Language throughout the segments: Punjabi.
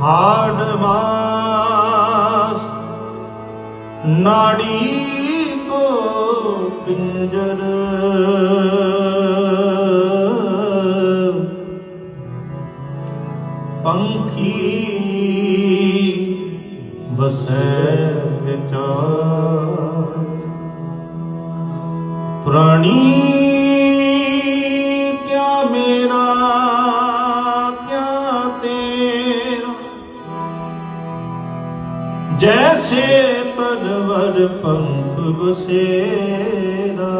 ਹਾੜ ਮਾਸ। ਨਾੜੀ ਕੋ ਪਿੰਜਰ। ਪੰਖੀ ਬਸੈ ਪੰਖ ਬਸੇਰਾ।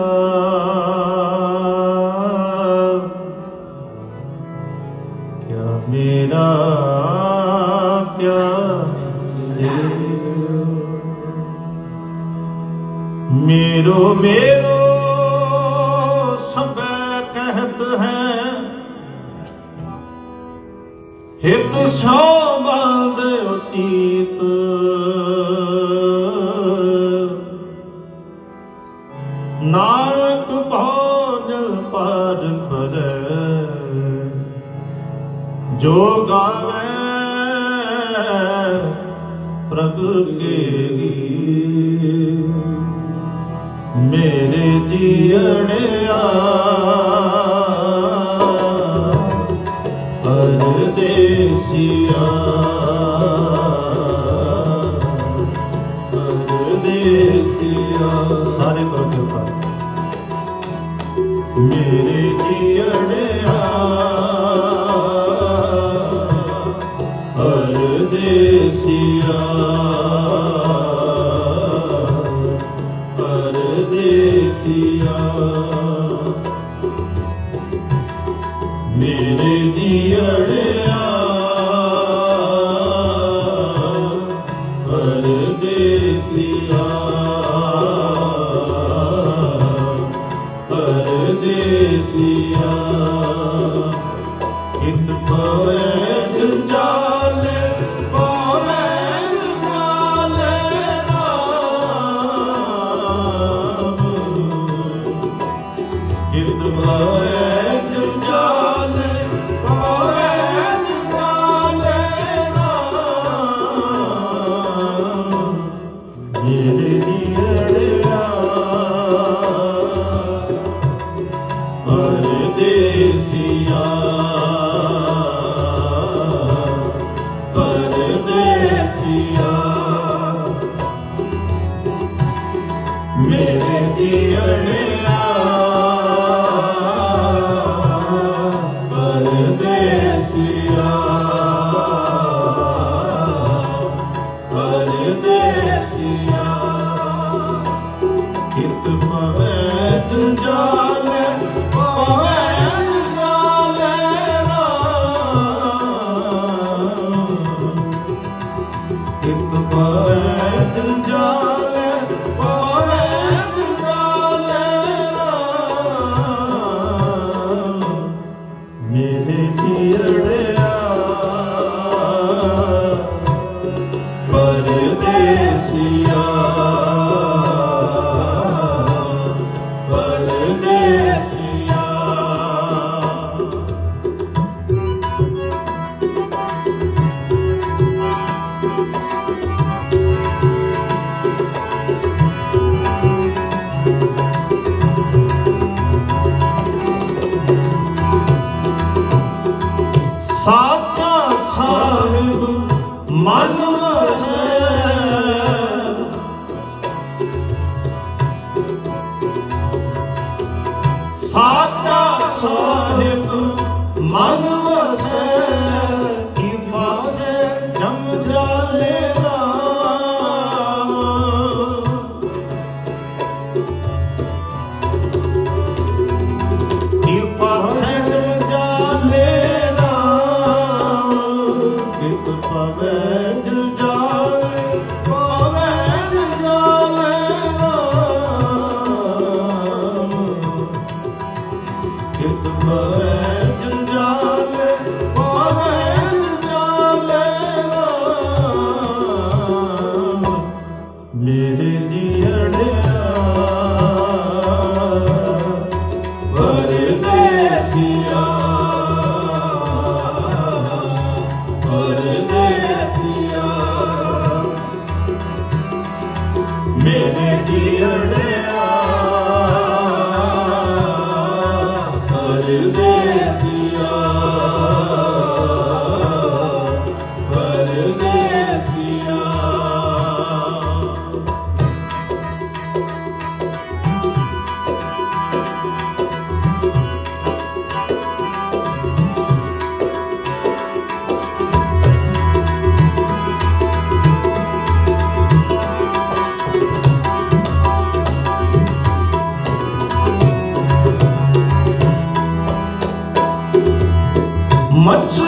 ਕਿਆ ਮੇਰਾ ਕਿਆ ਮੇਰੋ ਮੇਰੋ ਸਭੈ ਕਹਿਤ ਹੈ। ਹਿਤ ਸੋ ਦੇ ਉਤੀ ਭਾਵੈ ਪ੍ਰਭ ਕੇਰੀ ਮੇਰੇ ਜੀਣਿਆ Beni diğerler 멋져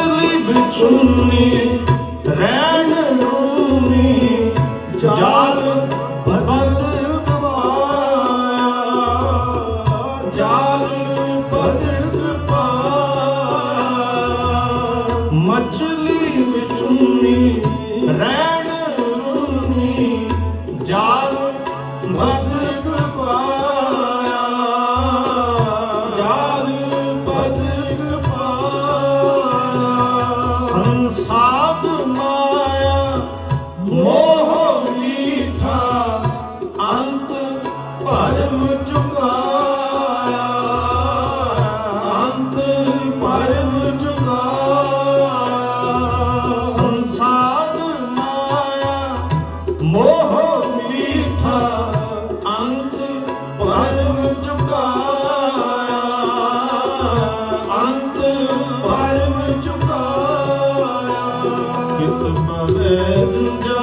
My ve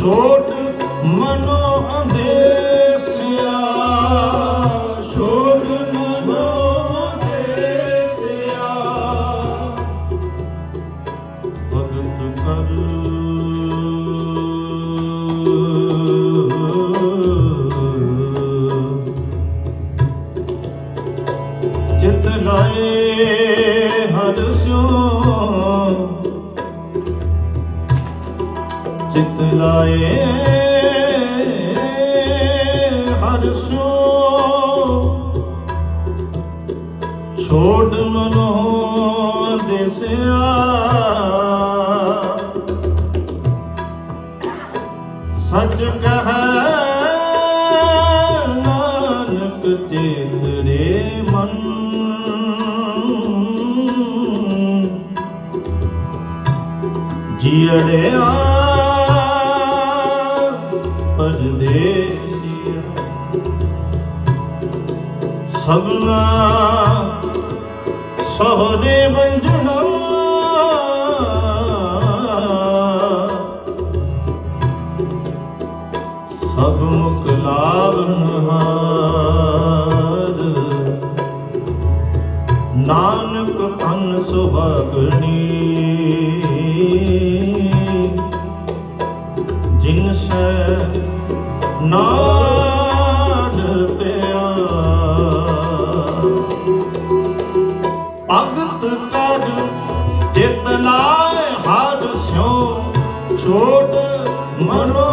ਛੋਟ ਮਨੋ ਚਿਤ ਲਾਏ ਹਰ ਸੋ ਮਨੋ ਦੇਸਿਆ ਸੱਚ ਕਹੈ ਨਾਨਕ ਤੇਰੇ ਮਨ ਜੀੜਿਆ ਸਭਨਾ ਸੋਹਣੇ ਮੰਜਣਾ। ਸਭ ਮੁਖ ਹਾਂ ਜਿਤ ਲਾਇ ਹਰ ਸਿਉ ਛੋਟ ਮਨੋ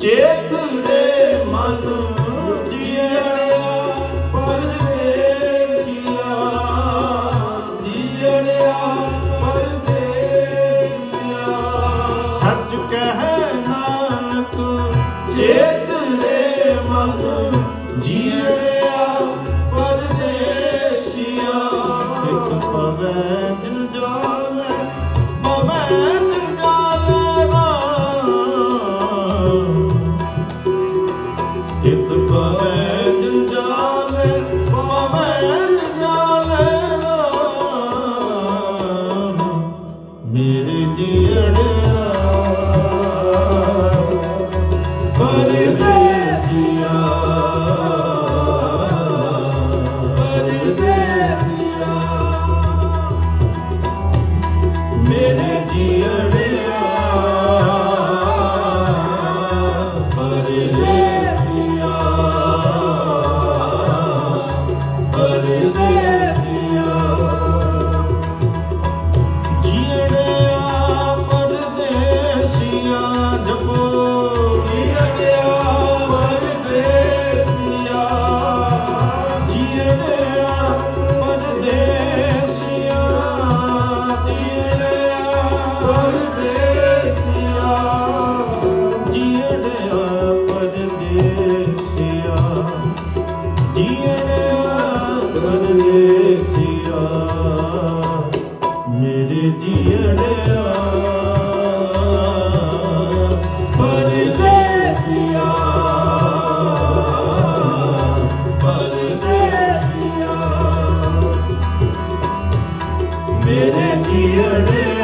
ਚੇਤ ਦੇ ਮਨ ਜੀਏ ਪਰਦੇਸੀਆ। ਜੀਣਿਆ ਪਰਦੇਸੀਆ। ਸੱਚ ਕਹਿ मेरे दिए